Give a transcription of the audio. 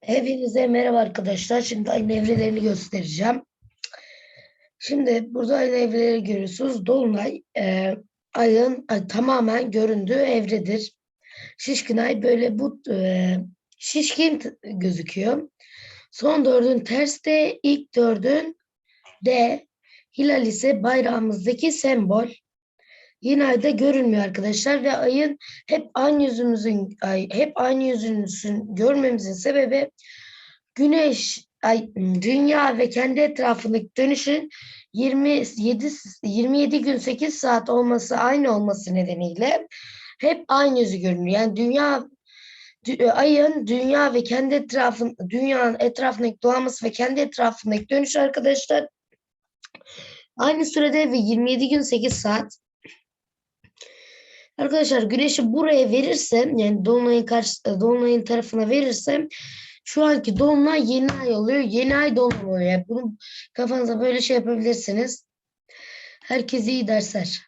Hepinize merhaba arkadaşlar. Şimdi ayın evrelerini göstereceğim. Şimdi burada ayın evreleri görüyorsunuz. Dolunay e, ayın ay, tamamen göründüğü evredir. Şişkin ay böyle bu e, şişkin gözüküyor. Son dördün ters de, ilk dördün de. Hilal ise bayrağımızdaki sembol. Yine ayda görünmüyor arkadaşlar ve ayın hep aynı yüzümüzün ay hep aynı yüzümüzün görmemizin sebebi güneş ay dünya ve kendi etrafındaki dönüşün 27 27 gün 8 saat olması aynı olması nedeniyle hep aynı yüzü görünüyor. Yani dünya dü- ayın dünya ve kendi etrafın dünyanın etrafındaki dolanması ve kendi etrafındaki dönüş arkadaşlar aynı sürede ve 27 gün 8 saat Arkadaşlar güneşi buraya verirsem yani dolunayın karşı dolunayın tarafına verirsem şu anki dolunay yeni ay oluyor. Yeni ay dolunay oluyor. Yani bunu kafanıza böyle şey yapabilirsiniz. Herkese iyi dersler.